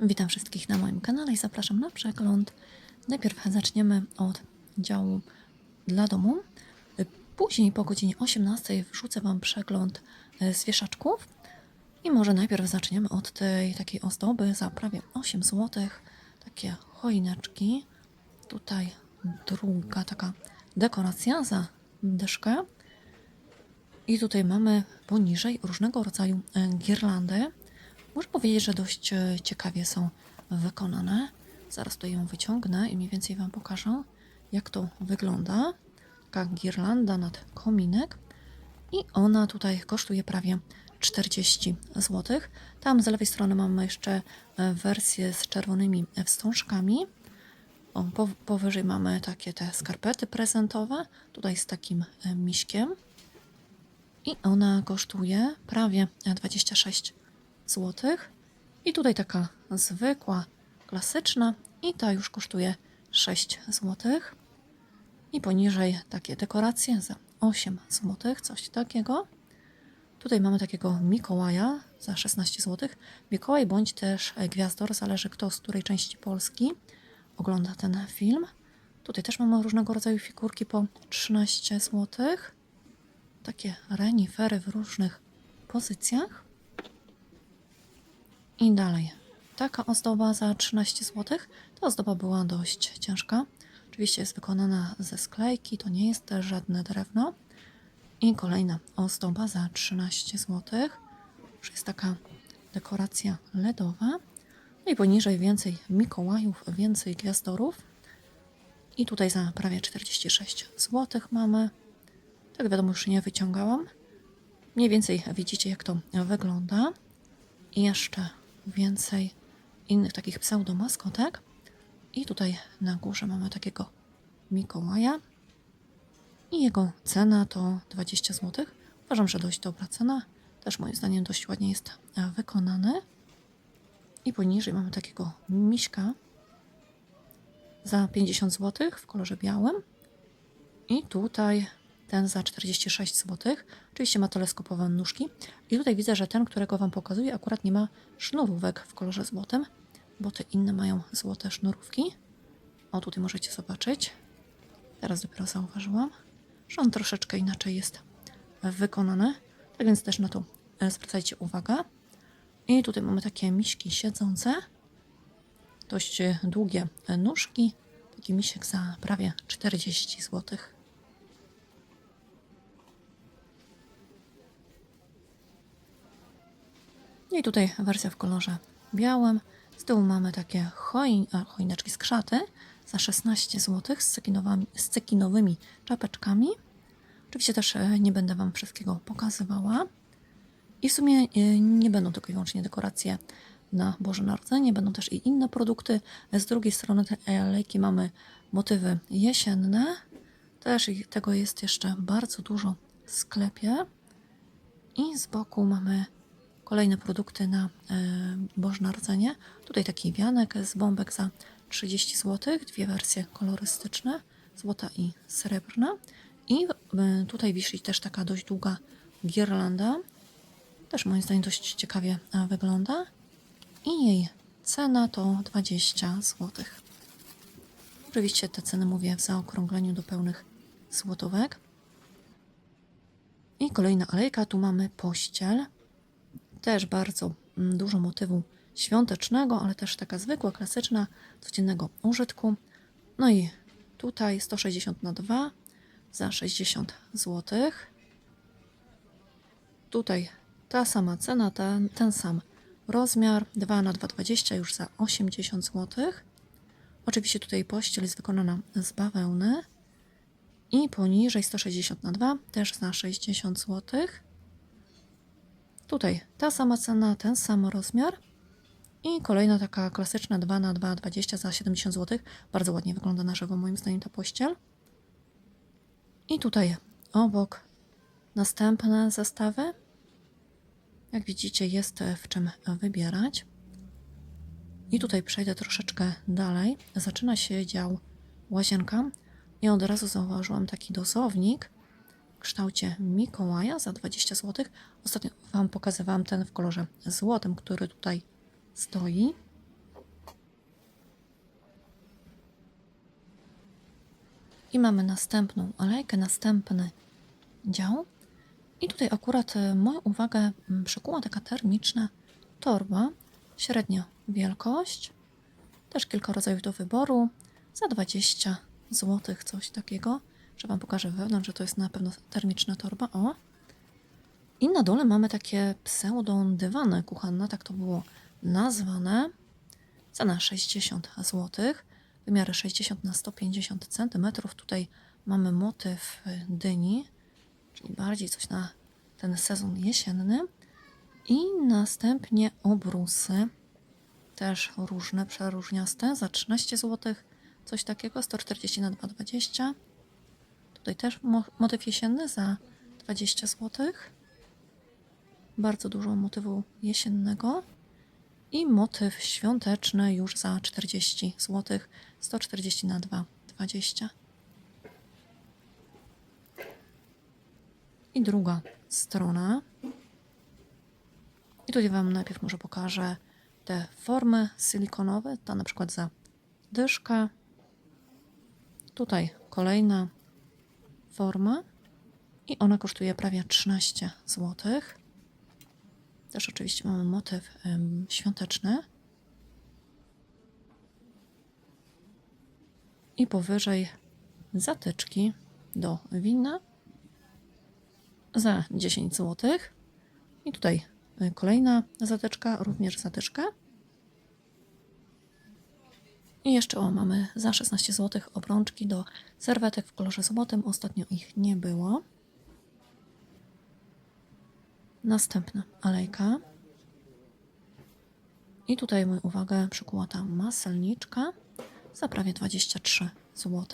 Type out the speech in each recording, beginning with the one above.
Witam wszystkich na moim kanale i zapraszam na przegląd. Najpierw zaczniemy od działu dla domu. Później po godzinie 18 wrzucę Wam przegląd e, z wieszaczków. I może najpierw zaczniemy od tej takiej ozdoby za prawie 8 zł. Takie choineczki. Tutaj druga taka dekoracja za dyszkę. I tutaj mamy poniżej różnego rodzaju e, girlandy. Muszę powiedzieć, że dość e, ciekawie są wykonane. Zaraz tutaj ją wyciągnę i mniej więcej Wam pokażę, jak to wygląda. Taka girlanda nad kominek. I ona tutaj kosztuje prawie 40 zł. Tam z lewej strony mamy jeszcze e, wersję z czerwonymi wstążkami. O, po, powyżej mamy takie te skarpety prezentowe. Tutaj z takim e, miśkiem. I ona kosztuje prawie 26 zł. I tutaj taka zwykła, klasyczna i ta już kosztuje 6 zł. I poniżej takie dekoracje za 8 zł, coś takiego. Tutaj mamy takiego Mikołaja za 16 zł. Mikołaj bądź też Gwiazdor, zależy kto z której części Polski ogląda ten film. Tutaj też mamy różnego rodzaju figurki po 13 zł. Takie renifery w różnych pozycjach. I dalej. Taka ozdoba za 13 zł. Ta ozdoba była dość ciężka. Oczywiście jest wykonana ze sklejki, to nie jest żadne drewno. I kolejna ozdoba za 13 zł. Już jest taka dekoracja LEDowa. No i poniżej więcej Mikołajów, więcej gwiazdorów. I tutaj za prawie 46 zł mamy. Tak wiadomo, już nie wyciągałam. Mniej więcej widzicie, jak to wygląda. I jeszcze więcej innych takich pseudomaskotek. I tutaj na górze mamy takiego Mikołaja. I jego cena to 20 zł. Uważam, że dość dobra cena. Też moim zdaniem dość ładnie jest e, wykonany. I poniżej mamy takiego miśka za 50 zł w kolorze białym. I tutaj ten za 46 zł. Oczywiście ma teleskopowe nóżki. I tutaj widzę, że ten, którego Wam pokazuję, akurat nie ma sznurówek w kolorze złotym, bo te inne mają złote sznurówki. O, tutaj możecie zobaczyć. Teraz dopiero zauważyłam, że on troszeczkę inaczej jest wykonany. Tak więc też na to e, zwracajcie uwagę. I tutaj mamy takie miśki siedzące. Dość e, długie e, nóżki. Taki misiek za prawie 40 zł. I tutaj wersja w kolorze białym. Z tyłu mamy takie choin, a, choineczki z krzaty za 16 zł z, cekinowami, z cekinowymi czapeczkami. Oczywiście też e, nie będę Wam wszystkiego pokazywała. I w sumie e, nie będą tylko i wyłącznie dekoracje na Boże Narodzenie, będą też i inne produkty. Z drugiej strony tej alejki mamy motywy jesienne. Też tego jest jeszcze bardzo dużo w sklepie. I z boku mamy kolejne produkty na e, Boże Narodzenie. Tutaj taki wianek z bombek za 30 zł, dwie wersje kolorystyczne, złota i srebrna. I e, tutaj wisi też taka dość długa girlanda. Też moim zdaniem dość ciekawie e, wygląda. I jej cena to 20 zł. Oczywiście te ceny mówię w zaokrągleniu do pełnych złotówek. I kolejna alejka, tu mamy pościel. Też bardzo mm, dużo motywu świątecznego, ale też taka zwykła, klasyczna, codziennego użytku. No i tutaj 160 na 2 za 60 zł. Tutaj ta sama cena, ten, ten sam rozmiar 2 na 2,20 już za 80 zł. Oczywiście tutaj pościel jest wykonana z bawełny. I poniżej 160 na 2 też za 60 zł. Tutaj ta sama cena, ten sam rozmiar. I kolejna taka klasyczna 2 na 2,20 za 70 zł. Bardzo ładnie wygląda na żywo moim zdaniem ta pościel. I tutaj obok następne zestawy. Jak widzicie jest w czym wybierać. I tutaj przejdę troszeczkę dalej. Zaczyna się dział łazienka i od razu zauważyłam taki dozownik w kształcie Mikołaja za 20 zł. Ostatnio Wam pokazywałam ten w kolorze złotym, który tutaj stoi. I mamy następną alejkę, następny dział. I tutaj akurat y, moją uwagę mm, przykuła taka termiczna torba, średnia wielkość, też kilka rodzajów do wyboru, za 20 zł, coś takiego że Wam pokażę wewnątrz, że to jest na pewno termiczna torba, o. I na dole mamy takie pseudo dywany kuchenne, tak to było nazwane. Cena 60 zł, wymiary 60 na 150 cm. Tutaj mamy motyw dyni, czyli bardziej coś na ten sezon jesienny. I następnie obrusy, też różne, przeróżniaste, za 13 zł, coś takiego, 140 na 2,20. Tutaj też mo motyw jesienny za 20 zł. Bardzo dużo motywu jesiennego. I motyw świąteczny już za 40 zł, 140 na 2,20. I druga strona. I tutaj Wam najpierw może pokażę te formy silikonowe, ta na przykład za dyszkę. Tutaj kolejna forma i ona kosztuje prawie 13 zł. Też oczywiście mamy motyw ym, świąteczny. I powyżej zatyczki do wina za 10 zł. I tutaj y, kolejna zatyczka, również zatyczka. I jeszcze o, mamy za 16 zł obrączki do serwetek w kolorze złotym. Ostatnio ich nie było. Następna alejka. I tutaj moją uwagę przykuła ta maselniczka za prawie 23 zł.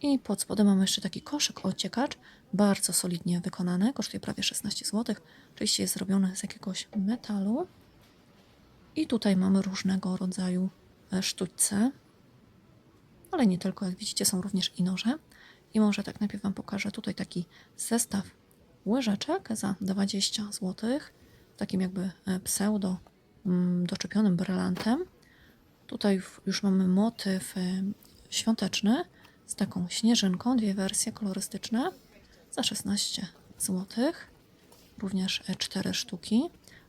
I pod spodem mamy jeszcze taki koszyk ociekacz, bardzo solidnie wykonany, kosztuje prawie 16 zł. Oczywiście jest zrobiony z jakiegoś metalu. I tutaj mamy różnego rodzaju e, sztućce, ale nie tylko, jak widzicie są również i noże. I może tak najpierw Wam pokażę tutaj taki zestaw łyżeczek za 20 zł, takim jakby e, pseudo mm, doczepionym brylantem. Tutaj już mamy motyw e, świąteczny z taką śnieżynką, dwie wersje kolorystyczne za 16 zł, również 4 sztuki.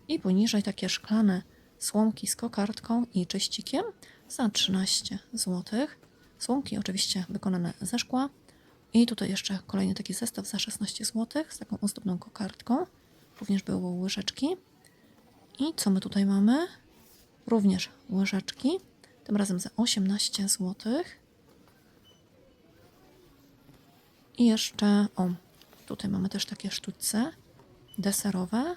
I poniżej takie szklane słomki z kokardką i czyścikiem za 13 zł. Słomki oczywiście wykonane ze szkła. I tutaj jeszcze kolejny taki zestaw za 16 zł z taką ozdobną kokardką. Również były łyżeczki. I co my tutaj mamy? Również łyżeczki, tym razem za 18 zł. I jeszcze, o, tutaj mamy też takie sztućce deserowe,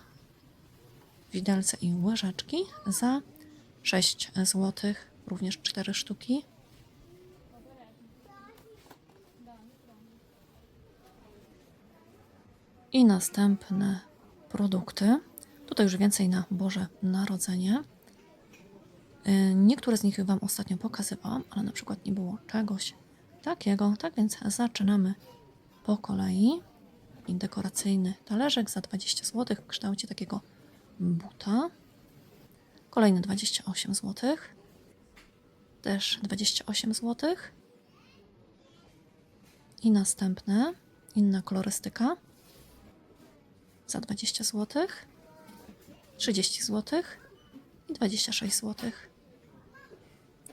widelce i łyżeczki za 6 zł, również 4 sztuki. I następne produkty. Tutaj już więcej na Boże Narodzenie. Y, Niektóre z nich Wam ostatnio pokazywałam, ale na przykład nie było czegoś takiego. Tak więc zaczynamy po kolei. Dekoracyjny talerzek za 20 zł w kształcie takiego buta. Kolejny 28 zł. Też 28 zł. I następne, inna kolorystyka za 20 zł. 30 zł i 26 zł.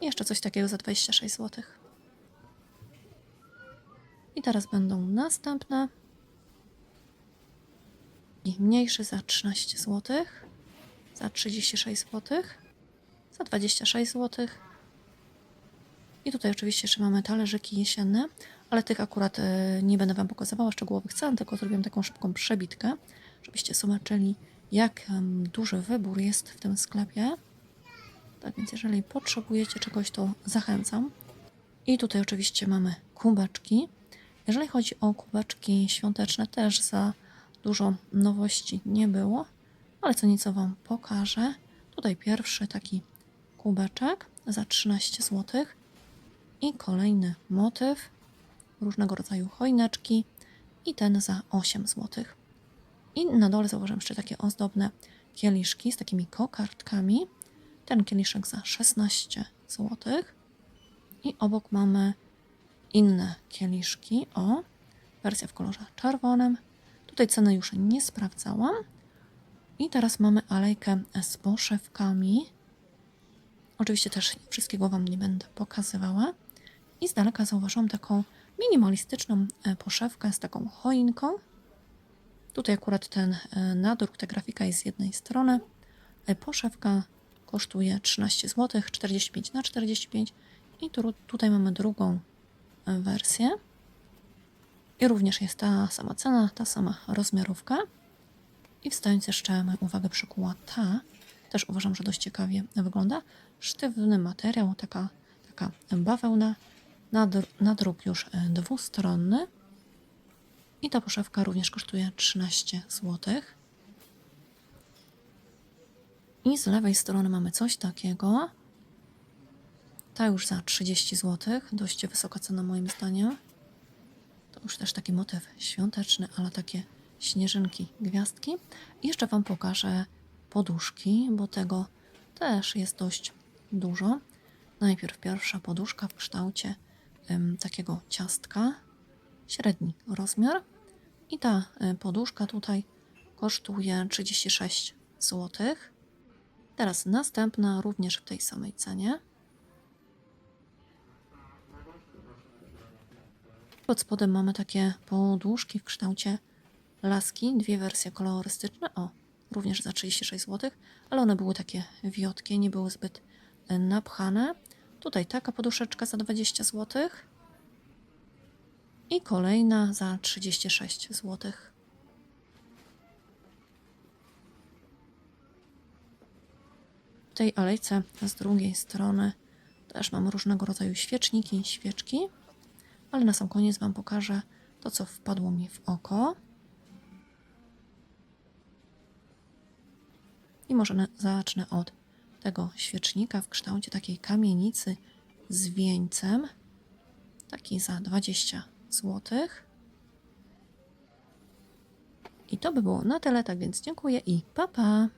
I jeszcze coś takiego za 26 zł. I teraz będą następne. I mniejszy za 13 zł, za 36 zł, za 26 zł. I tutaj oczywiście jeszcze mamy talerzyki jesienne, ale tych akurat e, nie będę Wam pokazywała szczegółowych cen, tylko zrobiłem taką szybką przebitkę, żebyście zobaczyli, jak duży wybór jest w tym sklepie. Tak więc jeżeli potrzebujecie czegoś, to zachęcam. I tutaj oczywiście mamy kubeczki. Jeżeli chodzi o kubeczki świąteczne, też za dużo nowości nie było, ale co nieco Wam pokażę. Tutaj pierwszy taki kubeczek za 13 zł i kolejny motyw, różnego rodzaju choineczki i ten za 8 zł. I na dole zauważyłem jeszcze takie ozdobne kieliszki z takimi kokardkami. Ten kieliszek za 16 zł. I obok mamy inne kieliszki. O, wersja w kolorze czerwonym. Tutaj ceny już nie sprawdzałam. I teraz mamy alejkę z poszewkami. Oczywiście też wszystkiego Wam nie będę pokazywała. I z daleka zauważyłam taką minimalistyczną e, poszewkę z taką choinką. Tutaj akurat ten e, nadruk, ta grafika jest z jednej strony. E, Poszewka kosztuje 13 zł, 45 na 45 i tu, tutaj mamy drugą wersję. I również jest ta sama cena, ta sama rozmiarówka. I wstając jeszcze moją uwagę przykuła ta, też uważam, że dość ciekawie wygląda. Sztywny materiał, taka, taka bawełna, nadr- nadruk już e, dwustronny. I ta poszewka również kosztuje 13 zł. I z lewej strony mamy coś takiego. Ta już za 30 zł. Dość wysoka cena moim zdaniem. To już też taki motyw świąteczny, ale takie śnieżynki, gwiazdki. Jeszcze Wam pokażę poduszki, bo tego też jest dość dużo. Najpierw pierwsza poduszka w kształcie em, takiego ciastka, średni rozmiar. I ta y, poduszka tutaj kosztuje 36 zł. Teraz następna również w tej samej cenie. Pod spodem mamy takie poduszki w kształcie laski, dwie wersje kolorystyczne. O, również za 36 zł, ale one były takie wiotkie, nie były zbyt e, napchane. Tutaj taka poduszeczka za 20 zł. I kolejna za 36 zł. W tej alejce z drugiej strony też mam różnego rodzaju świeczniki, świeczki, ale na sam koniec Wam pokażę to, co wpadło mi w oko. I może na- zacznę od tego świecznika w kształcie takiej kamienicy z wieńcem. Taki za 20 zł. I to by było na tyle, tak więc dziękuję i pa pa!